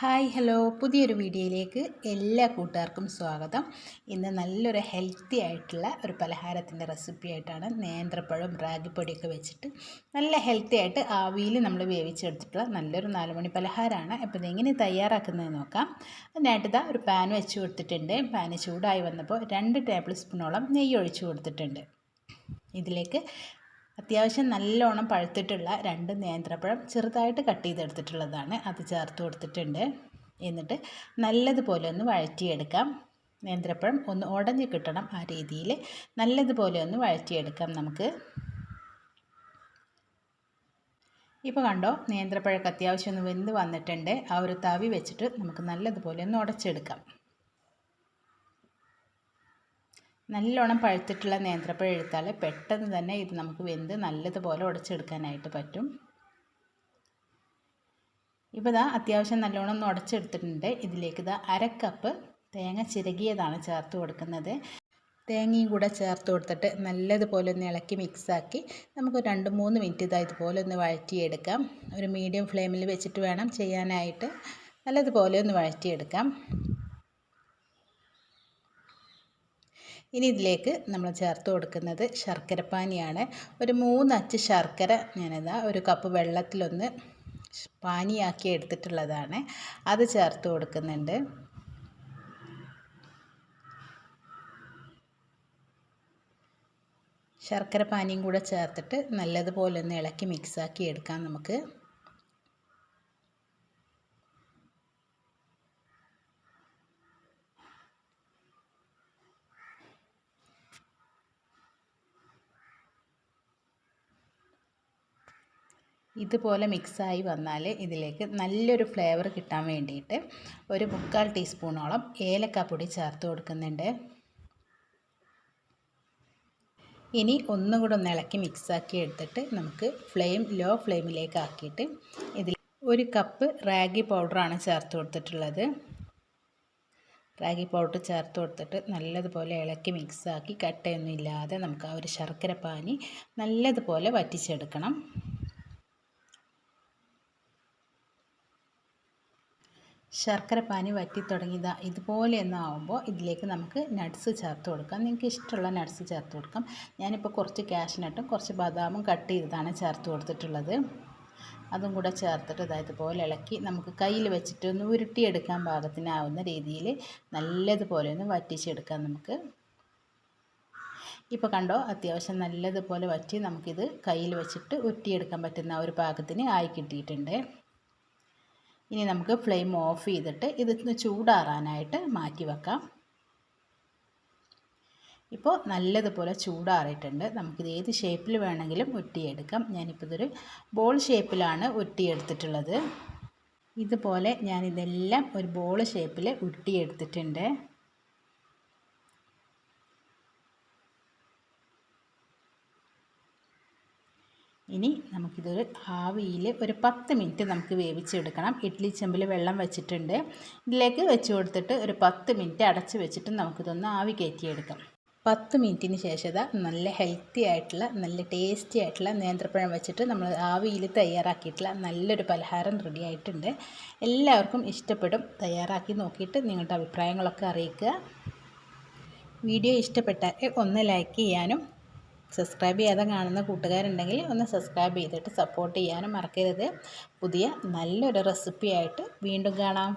Hi hello. പുതിയൊരു വീഡിയോയിലേക്ക് എല്ലാ കൂട്ടുകാർക്കും സ്വാഗതം. ഇന്ന് നല്ലൊരു ഹെൽത്തി ആയിട്ടുള്ള ഒരു പലഹാരത്തിന്റെ റെസിപ്പി ആയിട്ടാണ് നേന്ത്രപ്പഴം റാഗിപ്പൊടിയൊക്കെ വെച്ചിട്ട് നല്ല ഹെൽത്തി ആയിട്ട് ആവിയിൽ നമ്മൾ വേവിച്ചെടുത്തിട്ടുള്ള നല്ലൊരു നാലുമണി പലഹാരമാണ്. അപ്പോൾ ഇതെങ്ങനെ തയ്യാറാക്കുന്നത് നോക്കാം. അതിനായിട്ട് ഇതാ ഒരു പാൻ വെച്ച് കൊടുത്തിട്ടുണ്ട്. പാൻ ചൂടായി വന്നപ്പോൾ രണ്ട് ടേബിൾ സ്പൂണോളം നെയ്യ് ഒഴിച്ച് കൊടുത്തിട്ടുണ്ട്. ഇതിലേക്ക് അത്യാവശ്യം നല്ലോണം പഴുത്തിട്ടുള്ള രണ്ട് നേന്ത്രപ്പഴം ചെറുതായിട്ട് കട്ട് ചെയ്തെടുത്തിട്ടുള്ളതാണ്. അത് ചേർത്ത് കൊടുത്തിട്ടുണ്ട്. എന്നിട്ട് നല്ലതുപോലെ ഒന്ന് വഴറ്റിയെടുക്കാം. നേന്ത്രപ്പഴം ഒന്ന് ഉടഞ്ഞ് കിട്ടണം ആ രീതിയിൽ. നല്ലതുപോലെ ഒന്ന് വഴറ്റിയെടുക്കാം നമുക്ക്. ഇപ്പോൾ കണ്ടോ നേന്ത്രപ്പഴക്ക് അത്യാവശ്യം ഒന്ന് വെന്ത് വന്നിട്ടുണ്ട്. ആ ഒരു തവി വെച്ചിട്ട് നമുക്ക് നല്ലതുപോലെ ഒന്ന് ഉടച്ചെടുക്കാം. നല്ലോണം പഴുത്തിട്ടുള്ള നേന്ത്രപ്പഴം എടുത്താൽ പെട്ടെന്ന് തന്നെ ഇത് നമുക്ക് വെന്ത് നല്ലതുപോലെ ഉടച്ചെടുക്കാനായിട്ട് പറ്റും. ഇപ്പോൾ ഇതാ അത്യാവശ്യം നല്ലോണം ഒന്ന് ഉടച്ചെടുത്തിട്ടുണ്ട്. ഇതിലേക്ക് ഇതാ അര കപ്പ് തേങ്ങ ചിരകിയതാണ് ചേർത്ത് കൊടുക്കുന്നത്. തേങ്ങയും കൂടെ ചേർത്ത് കൊടുത്തിട്ട് നല്ലതുപോലെ ഒന്ന് ഇളക്കി മിക്സാക്കി നമുക്ക് രണ്ട് മൂന്ന് മിനിറ്റ് ഇതാ ഇതുപോലെ ഒന്ന് വഴറ്റിയെടുക്കാം. ഒരു മീഡിയം ഫ്ലെയിമിൽ വെച്ചിട്ട് വേണം ചെയ്യാനായിട്ട്. നല്ലതുപോലെ ഒന്ന് വഴറ്റിയെടുക്കാം. ഇനി ഇതിലേക്ക് നമ്മൾ ചേർത്ത് കൊടുക്കുന്നത് ശർക്കരപ്പാനിയാണ്. ഒരു മൂന്നച്ച് ശർക്കര ഞാനിതാ ഒരു കപ്പ് വെള്ളത്തിലൊന്ന് പാനിയാക്കി എടുത്തിട്ടുള്ളതാണ്. അത് ചേർത്ത് കൊടുക്കുന്നുണ്ട്. ശർക്കര പാനിയും കൂടെ ചേർത്തിട്ട് നല്ലതുപോലെ ഒന്ന് ഇളക്കി മിക്സാക്കി എടുക്കാം നമുക്ക്. ഇതുപോലെ മിക്സായി വന്നാൽ ഇതിലേക്ക് നല്ലൊരു ഫ്ലേവർ കിട്ടാൻ വേണ്ടിയിട്ട് ഒരു മുക്കാൽ ടീസ്പൂണോളം ഏലക്കാപ്പൊടി ചേർത്ത് കൊടുക്കുന്നുണ്ട്. ഇനി ഒന്നും കൂടെ ഒന്ന് ഇളക്കി മിക്സാക്കി എടുത്തിട്ട് നമുക്ക് ഫ്ലെയിം ലോ ഫ്ലെയിമിലേക്ക് ആക്കിയിട്ട് ഇതിൽ ഒരു കപ്പ് റാഗി പൗഡറാണ് ചേർത്ത് കൊടുത്തിട്ടുള്ളത്. റാഗി പൗഡർ ചേർത്ത് കൊടുത്തിട്ട് നല്ലതുപോലെ ഇളക്കി മിക്സാക്കി കട്ടയൊന്നും ഇല്ലാതെ നമുക്ക് ആ ഒരു ശർക്കര പാനി നല്ലതുപോലെ വറ്റിച്ചെടുക്കണം. ശർക്കര പാനി വറ്റി തുടങ്ങിയതാ ഇതുപോലെ ഒന്നാവുമ്പോൾ ഇതിലേക്ക് നമുക്ക് നട്ട്സ് ചേർത്ത് കൊടുക്കാം. നിങ്ങൾക്ക് ഇഷ്ടമുള്ള നട്ട്സ് ചേർത്ത് കൊടുക്കാം. ഞാനിപ്പോൾ കുറച്ച് കാഷ്നട്ടും കുറച്ച് ബദാമും കട്ട് ചെയ്തതാണ് ചേർത്ത് കൊടുത്തിട്ടുള്ളത്. അതും കൂടെ ചേർത്തിട്ട് ഇതാ ഇതുപോലെ ഇളക്കി നമുക്ക് കയ്യിൽ വെച്ചിട്ട് ഒന്ന് ഉരുട്ടിയെടുക്കാൻ പാകത്തിനാവുന്ന രീതിയിൽ നല്ലതുപോലെ ഒന്ന് വറ്റിച്ചെടുക്കാം നമുക്ക്. ഇപ്പോൾ കണ്ടോ അത്യാവശ്യം നല്ലതുപോലെ വറ്റി നമുക്കിത് കയ്യിൽ വെച്ചിട്ട് ഉരുട്ടിയെടുക്കാൻ പറ്റുന്ന ഒരു പാകത്തിന് ആയി കിട്ടിയിട്ടുണ്ട്. ഇനി നമുക്ക് ഫ്ലെയിം ഓഫ് ചെയ്തിട്ട് ഇതൊന്ന് ചൂടാറാനായിട്ട് മാറ്റി വെക്കാം. ഇപ്പോൾ നല്ലതുപോലെ ചൂടാറിയിട്ടുണ്ട്. നമുക്കിത് ഏത് ഷേപ്പിൽ വേണമെങ്കിലും ഒറ്റിയെടുക്കാം. ഞാനിപ്പോൾ ഇതൊരു ബോൾ ഷേപ്പിലാണ് ഒറ്റിയെടുത്തിട്ടുള്ളത്. ഇതുപോലെ ഞാനിതെല്ലാം ഒരു ബോൾ ഷേപ്പിൽ ഉരുട്ടിയെടുത്തിട്ടുണ്ട് ഇനി നമുക്കിതൊരു ആവിയിൽ ഒരു പത്ത് മിനിറ്റ് നമുക്ക് വേവിച്ചെടുക്കണം. ഇഡ്ഡലി ചെമ്പിൽ വെള്ളം വെച്ചിട്ടുണ്ട്. ഇതിലേക്ക് വെച്ച് കൊടുത്തിട്ട് ഒരു പത്ത് മിനിറ്റ് അടച്ച് വെച്ചിട്ട് നമുക്കിതൊന്ന് ആവി കയറ്റിയെടുക്കാം. പത്ത് മിനിറ്റിന് ശേഷം നല്ല ഹെൽത്തി ആയിട്ടുള്ള നല്ല ടേസ്റ്റി ആയിട്ടുള്ള നേന്ത്രപ്പഴം വെച്ചിട്ട് നമ്മൾ ആവിയിൽ തയ്യാറാക്കിയിട്ടുള്ള നല്ലൊരു പലഹാരം റെഡി ആയിട്ടുണ്ട്. എല്ലാവർക്കും ഇഷ്ടപ്പെടും. തയ്യാറാക്കി നോക്കിയിട്ട് നിങ്ങളുടെ അഭിപ്രായങ്ങളൊക്കെ അറിയിക്കുക. വീഡിയോ ഇഷ്ടപ്പെട്ടാൽ ഒന്ന് ലൈക്ക് ചെയ്യാനും സബ്സ്ക്രൈബ് ചെയ്യാതെ കാണുന്ന കൂട്ടുകാരുണ്ടെങ്കിൽ ഒന്ന് സബ്സ്ക്രൈബ് ചെയ്തിട്ട് സപ്പോർട്ട് ചെയ്യാനും മറക്കരുത്. പുതിയ നല്ലൊരു റെസിപ്പിയായിട്ട് വീണ്ടും കാണാം.